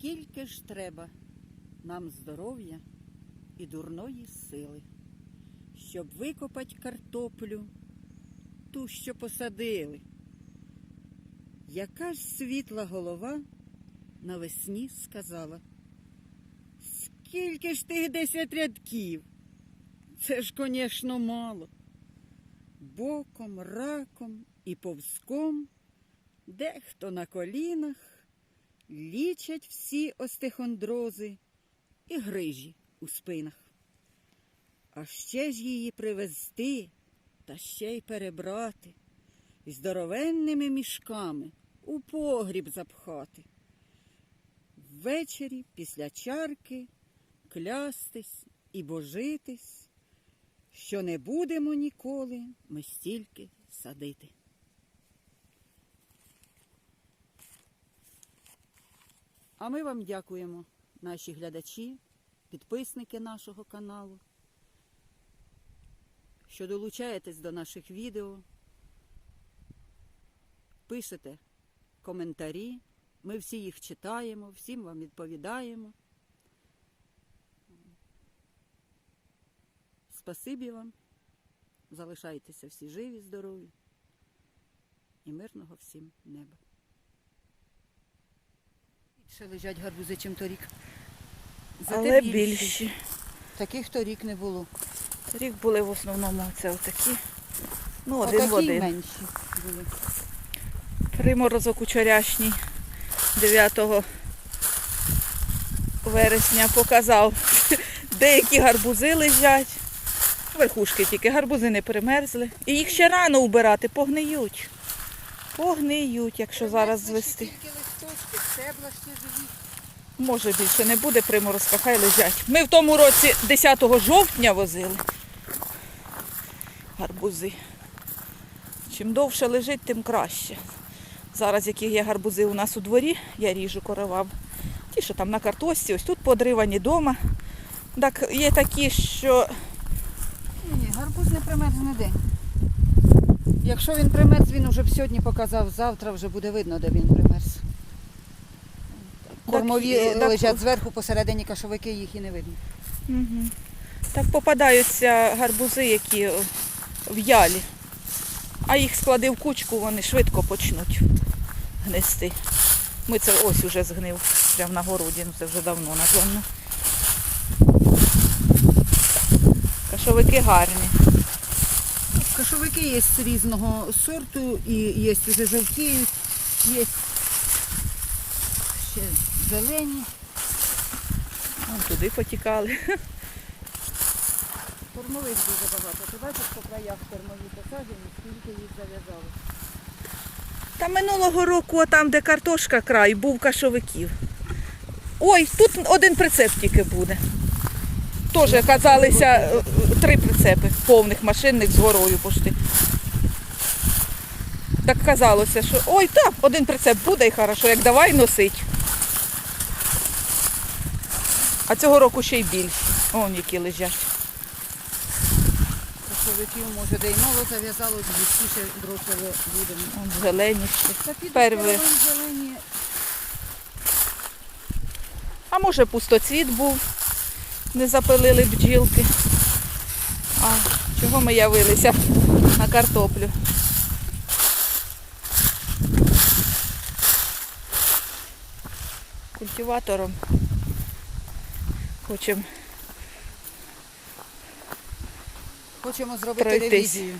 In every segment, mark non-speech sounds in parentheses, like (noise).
Скільки ж треба нам здоров'я і дурної сили, щоб викопати картоплю, ту, що посадили. Яка ж світла голова навесні сказала. Скільки ж тих десять рядків? Це ж, конечно, мало. Боком, раком і повзком, дехто на колінах, лічать всі остехондрози і грижі у спинах. А ще ж її привезти та ще й перебрати, і здоровенними мішками у погріб запхати. Ввечері після чарки клястись і божитись, що не будемо ніколи ми стільки садити. А ми вам дякуємо, наші глядачі, підписники нашого каналу, що долучаєтесь до наших відео, пишете коментарі. Ми всі їх читаємо, всім вам відповідаємо. Спасибі вам. Залишайтеся всі живі, здорові і мирного всім неба. Ще лежать гарбузи, чим торік. Зате Але більші. Таких торік не було. Рік були в основному це отакі. Ну, один в один. менші були. Приморозок учорашній 9 вересня показав. (laughs) Деякі гарбузи лежать. Верхушки тільки гарбузи не примерзли. І їх ще рано убирати, погниють. Погниють, якщо зараз звести. Стебла ще живі. Може більше не буде приморозка, хай лежать. Ми в тому році 10 жовтня возили гарбузи. Чим довше лежить, тим краще. Зараз, які є гарбузи у нас у дворі, я ріжу коровам. Ті, що там на картошці, ось тут подривані вдома. Так є такі, що Ні, гарбуз не примерзне день. Якщо він примерз, він вже б сьогодні показав, завтра вже буде видно, де він примерз. Кормові Так, е, так, лежать зверху, посередині кашовики, їх і не видно. Угу. Так попадаються гарбузи, які в'ялі. А їх склади в кучку, вони швидко почнуть гнести. Ми це ось уже згнив, прямо на городі, ну це вже давно, напевно. Кашовики гарні. Кашовики є з різного сорту і є вже жовтіють, є ще зелені. Вон туди потікали. Кормових дуже багато. Ти бачиш, по краях кормові посаджені, скільки їх зав'язали. Та минулого року, там, де картошка край, був кашовиків. Ой, тут один прицеп тільки буде. Теж казалися е, три прицепи повних машинних з горою пошти. Так казалося, що ой, так, один прицеп буде і хорошо, як давай носить. А цього року ще й більше. Вон які лежать. Кашовиків може де й мало зав'язалось, густіше бросили будемо. Вон зелені ще. Перви. зелені. А може пустоцвіт був, не запилили бджілки. А чого ми явилися на картоплю? Культиватором хочемо Хочемо зробити Пройтись. ревізію.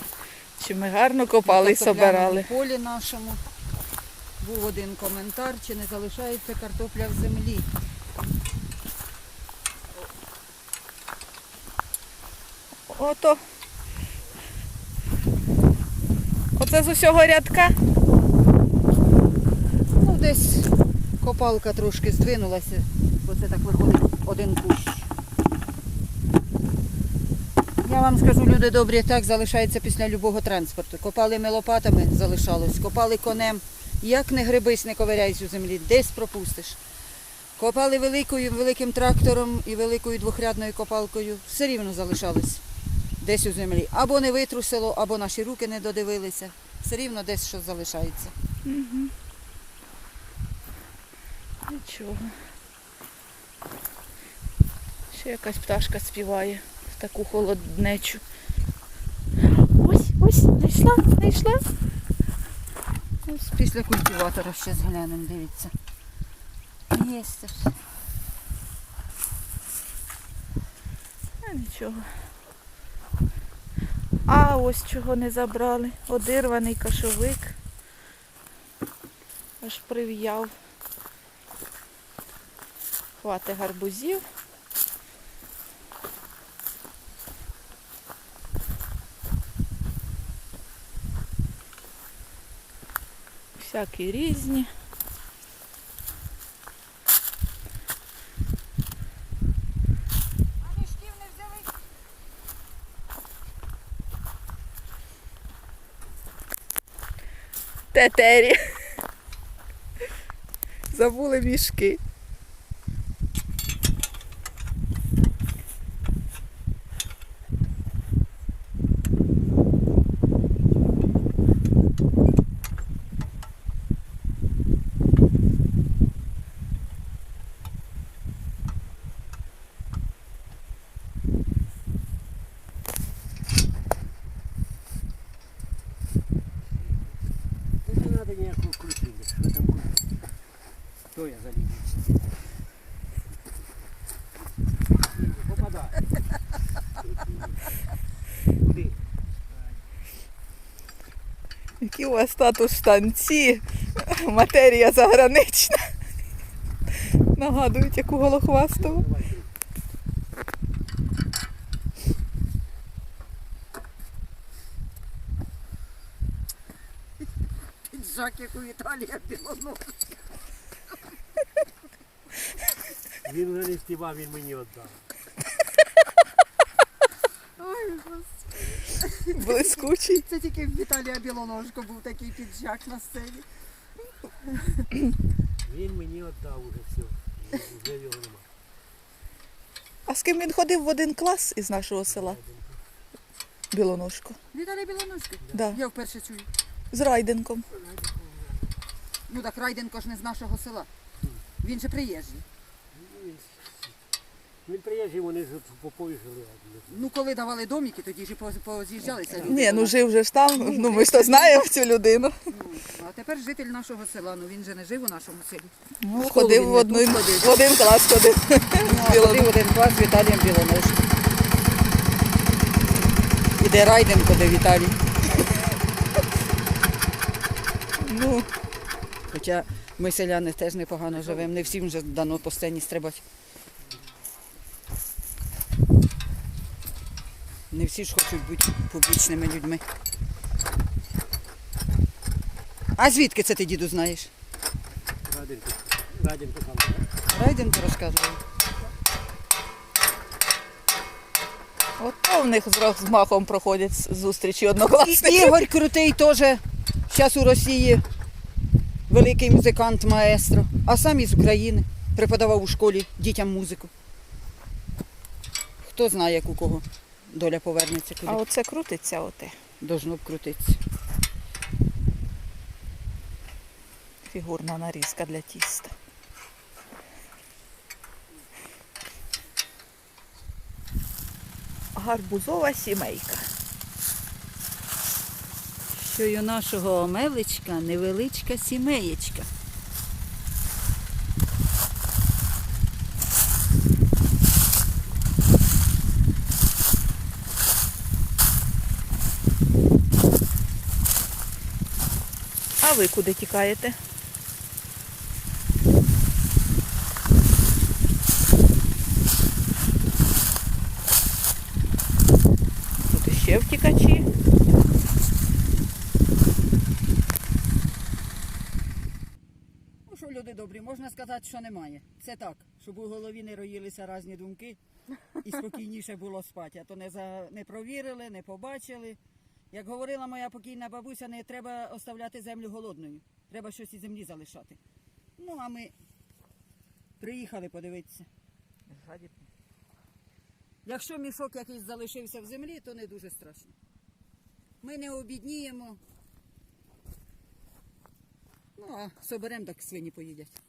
чи ми гарно копали і На картопляному полі нашому. Був один коментар, чи не залишається картопля в землі. Ото. Оце з усього рядка. Ну, десь копалка трошки здвинулася, це так виходить один кущ. Я вам скажу, люди добрі, так залишається після любого транспорту. Копали ми лопатами, залишалось, копали конем. Як не грибись, не ковиряйся у землі, десь пропустиш. Копали великою, великим трактором і великою двохрядною копалкою, все рівно залишалось десь у землі. Або не витрусило, або наші руки не додивилися. Все рівно десь щось залишається. Нічого. Ще якась пташка співає в таку холоднечу. Ось, ось, знайшла, знайшла. Ось після культиватора ще зглянемо, дивіться. Є це все. А нічого. А ось чого не забрали. Одирваний кашовик. Аж прив'яв. Хвати гарбузів. Всякі різні. А мішків не взяли? Тетері. Забули мішки. Тут не надо ніякого крутіння. Що там крутити? Хто я залізу? Попадає. Куди? Які у вас статус штанці, матерія загранична. Нагадують, яку голохвастову. Піджак, як у Віталія Білоног. Він вже не співав, він мені віддав. Ой, господи. Блискучий. Це тільки в Віталія Білоножко був такий піджак на сцені. Він мені віддав уже все. Вже його нема. А з ким він ходив в один клас із нашого села? Білоножко. Віталій Білоножко? Да. Я вперше чую. З Райденком. Ну так Райденко ж не з нашого села. Він же приїжджий. Він приїжджав, вони ж в Попові жили. Ну коли давали домики, тоді ж і поз- поз'їжджалися люди. Ні, ну жив же ж там. Ну ми ж то знаємо цю людину. Ну, а тепер житель нашого села. Ну він же не жив у нашому селі. Ну, ходив в ходив. в один клас ходив. Ну, а ходив один клас з Віталієм Білоножком. І де Райденко, де Віталій. Ну, Хоча ми селяни теж непогано живемо, не всім вже дано по сцені стрибати. Не всі ж хочуть бути публічними людьми. А звідки це ти, діду, знаєш? Раденко. Раденко там. Райденко розказував. от то в них з розмахом проходять зустрічі однокласників. Ігор Крутий теж зараз у Росії великий музикант, маестро, а сам із України преподавав у школі дітям музику. Хто знає, як у кого доля повернеться куди. А оце крутиться оте. Должно б крутитися. Фігурна нарізка для тіста. Гарбузова сімейка. Що й у нашого омелечка невеличка сімеєчка. А ви куди тікаєте? Тут іще втікачі. Ну що, люди добрі, можна сказати, що немає. Це так, щоб у голові не роїлися різні думки і спокійніше було спати. А то не, за... не провірили, не побачили. Як говорила моя покійна бабуся, не треба оставляти землю голодною. Треба щось із землі залишати. Ну, а ми приїхали подивитися. Якщо мішок якийсь залишився в землі, то не дуже страшно. Ми не обідніємо. Ну, а соберемо, так свині поїдять.